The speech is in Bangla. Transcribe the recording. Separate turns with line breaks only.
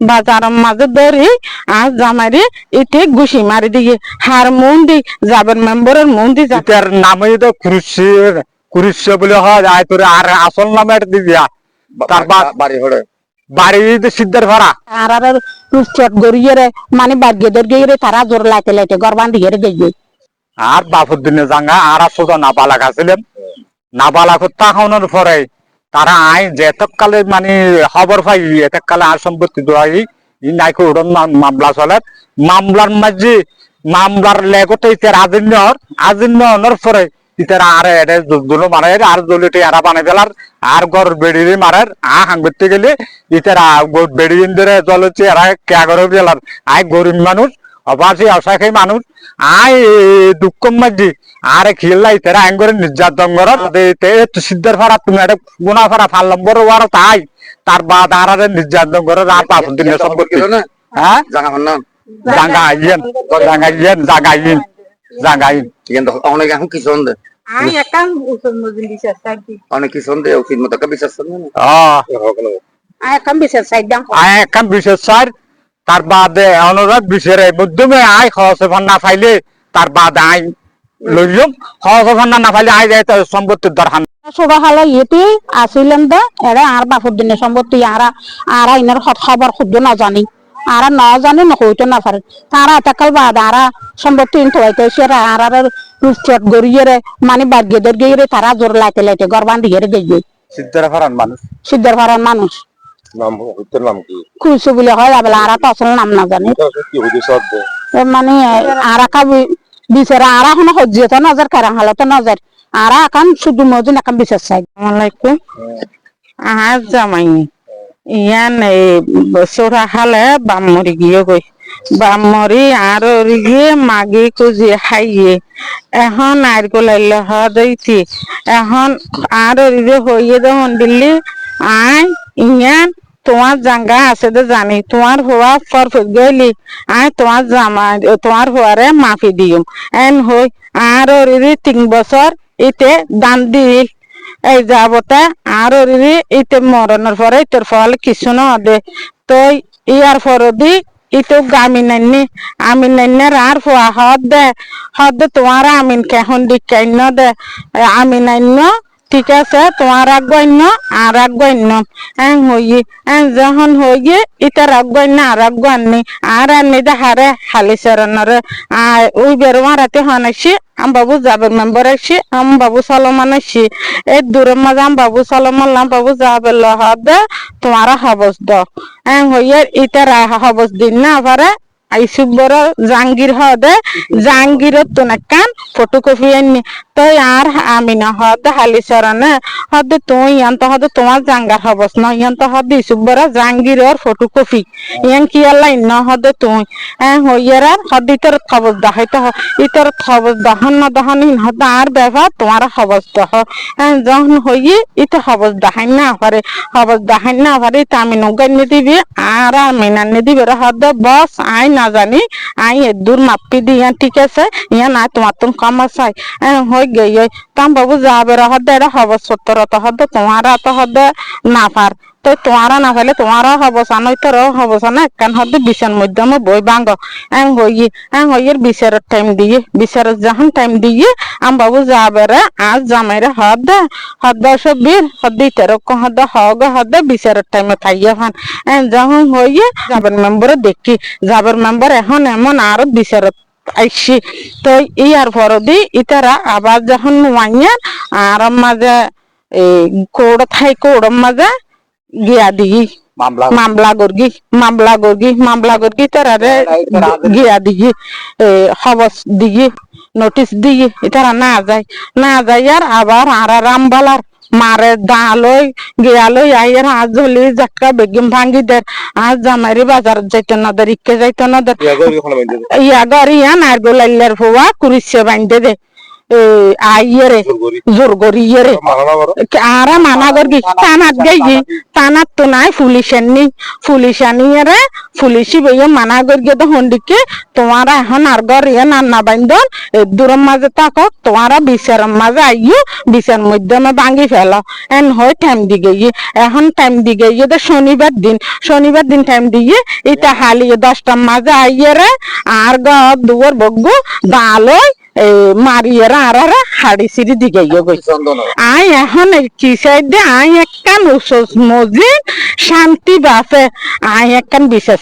বাজারের মাঝে ধরি আর জামাইরে এতে ঘুষি মারি দিয়ে হার মন দি যাবেন মেম্বারের মন দি যা
ইতার নামে তো কুরুশি কুরুশি বলে হয় আয় তোর আর আসল নামে দি দিয়া তার
বাড়ি হড়ে
বাড়ি তো সিদ্ধার ভাড়া।
আর আর রুচট গড়িয়ে রে মানে বাগ্যে দর্গে রে তারা জোর লাইতে লাইতে গরবান দিয়ে রে গেয়ে
আর বাপুর দিনে জাঙ্গা আর আসল না বালাক আছিলেন না বালাক তাকানোর পরে তারা আই যেতকালে মানে খবর পাই, এতকালে আর সম্পত্তি দোয়াই নাইকো উড়ন মামলা চলে মামলার মাঝে মামলার লেগতে ইতার আজিন্যর আজিন্য হওয়ার পরে ইতার আর এটা দুলো মারে আর দলিতে এরা বানাই ফেলার, আর গর বেড়িয়ে মারে আ হাঙ্গতে গেলে ইতার বেড়ি ইন্দরে জলছে এরা কে করে ফেলার। আই গরিব মানুষ অবাসী অসাখাই মানুষ। আই দুঃখ মাঝি। আরে খিল্লা ইতারা আইন করে নির্যাতন করত তো সিদ্ধার ফারা তুমি একটা গুণা ফারা ফাল নম্বর ওয়ার তাই। তার বাদ আর আর নির্যাতন করে আর পাঁচ দিন সম্পত্তি হ্যাঁ
জাগা হন না?
জাঙ্গা আইয়েন জাঙ্গা আইয়েন জাঙ্গা আইন জাঙ্গা আইন
কিন্তু অনেক এখন কি সন্দে
আই একান বিশ্বাস থাকি
অনেক কি সন্দে উচিত মতো একটা বিশ্বাস
বিশ্বাস
স্যার তার বাদে অনুরোধ বিশের মধ্যমে আয় খরচ না পাইলে তার বাদে আই লইম খরচ না পাইলে আয় যায় তার সম্পত্তির দরকার
ছোট হালা ইয়েতে আসিলেন দে এরা আর বাপুর দিনে সম্পত্তি আরা আরা ইনার খবর খুদ্দ না জানি আরা না জানি না হইতো না পারে তারা এতকাল বাদ আরা সম্পত্তি ইন থইতে সেরা আর আর গড়িয়ে রে মানে বাগ্যে দর্গে রে তারা জোর লাইতে লাইতে গরবান দিয়ে রে গেয়ে
সিদ্ধারা ফারান মানুষ
সিদ্ধর ভাড়ার মানুষ
নাম হইতের নাম কি?
বলে হয় আরা তো আসল নাম না জানি
কি হইতে সব
মানে আরা কা বিচারা আরা হন হজ্জিয়ত নজর কারা হালত নজর আরা শুধু মজুন বিচার চাই। আসসালামাইকুম আজ জামাই ইয়ান হালে বামরি গিয়ে গই বামরি আর গিয়ে মাগি কুজি খাইয়ে। এখন নারকল আইলে হইতি এখন আর যে হইয়ে যখন দিল্লি আই ইয়ান তোমার জাঙ্গা আছে তো জানি, তোমার হওয়া পারফেক্ট গেলি আই তোমার জামা, তোমার হওয়ারে মাফি দিম। এন হই আর ওরি তিন বছর ইতে দান দিল। এই যাবতে আর ওরি ইতে মরণের পরে ইতর ফল কিছু না দে তো ইয়ার পরে দি ইতো গামি নাইনি আমি নাইনের আর ফুয়া হদ দে হদ তোমার আমিন কেহন দিকাইন দে। আমি নাইন ঠিক আছে, তোমার আগ্ঞন্য আর আগ্ঞন্য এং হইয়ে এং যখন হইয়ে ইতার আগ্ঞন্য আর আগ্ঞান্নি আর আনি দেহারে হালি সরণরে আর ওই বেরো মারাতে হনাইছি আম বাবু যাবের মেম্বার আছি আম বাবু সলমান আছি এই দূরের মাঝে আম বাবু সলমান লাম বাবু যাবের লহদে তোমার হবস দ এং হইয়ে ইতার হবস দিন না পারে আইসুক জাহাঙ্গীর হদে জাহাঙ্গীরত তো নাকান ফটোকপি আনি তই আর আমি না হদ, হালি সরনে হদ তুই ইয়ান্ত হদ তোমার জাঙ্গার হবস ন। ইয়ান্ত হদ ইসুক বড় জাহাঙ্গীরর ফটোকপি ইয়ান কি আল্লাহ ন হদ তুই। হ্যাঁ হইয়ার আর হদ ইতর খবর দাহাইতে হ ইতর খবর দহন না দহন ইন হদ আর ব্যবহার তোমার হবস দহ। হ্যাঁ যখন হইয়ে ইতে হবস দাহাই না পারে হবস দাহাই না পারে তা আমি নৌকানি দিবি আর আমি নানি দিবি রে হদ বস আই না জানি আই দূর মাপি দি ইয়ান ঠিক আছে। ইয়ান আই তোমার তুমি কম আসাই হই গেই তাম বাবু যাবে রে দে হব সত্তর হদে হদ তোমার তো দে না পার তো তোমারা না পাইলে তোমারা হবসান তোর হবসান একখান হদ বিছান মধ্যমে বই বাঙ্গ। এং হই এং হইয়ের বিচারের টাইম দিয়ে। বিচারের যখন টাইম দিয়ে, আম বাবু যাবে রে আজ জামাইরে হদ হদ সবির হদ তেরক হদ হগ হদ বিচারের টাইমে থাইয়ে ফান এং যখন হইয়ে যাবের মেম্বারে দেখি যাবের মেম্বার এখন এমন আরও বিচারত আইসি তো ইয়ার পরদি ইতারা আবার যখন মাইয়া আর মাঝে এই কোড় থাই কোড় মাঝে গিয়া দিই
মামলা
গর্গি মামলা গর্গি মামলা গর্গি তারারে গিয়া এ খবর দিই নোটিশ দিই তারা না যায়। না যায় আর আবার আর রামবালার মারে দালই গিয়ালই আইয়ার আজ হলি জাক্কা বেগম ভাঙ্গি দের আজ জামাইরি বাজার যাইতে না দের ইকে যাইতে না দের ইয়া গরি ইয়া নারগো লাইলার ফুয়া কুরিছে বাইন্দে দে। আইয়েরে জোর গরি ইয়েরে আরা মানা করবি তানাত গাই তানাত তো নাই পুলিশ আনি পুলিশ আনিয়ে পুলিশি বইয়ে মানা করিয়ে তো হন্ডিকে তোমারা এখন আর ঘর ইয়ে নান্না বাইন্দন দূরের মাঝে থাকো তোমারা বিচারের মাঝে আইও বিচার মাধ্যমে ভাঙি ফেলো। এন হয় টাইম দিকে গিয়ে। এখন টাইম দিকে গিয়ে তো শনিবার দিন। শনিবার দিন টাইম দিয়ে এটা হালিয়ে দশটার মাঝে আইয়ে রে আর ঘর দুয়ার বগু দালই মারিয়ে আর আর হাড়ি সিঁড়ি দিকে
চন্দন
আই এখন কি সাইডে আই একখান মসজিদ শান্তি বাসে আই একখান বিশেষ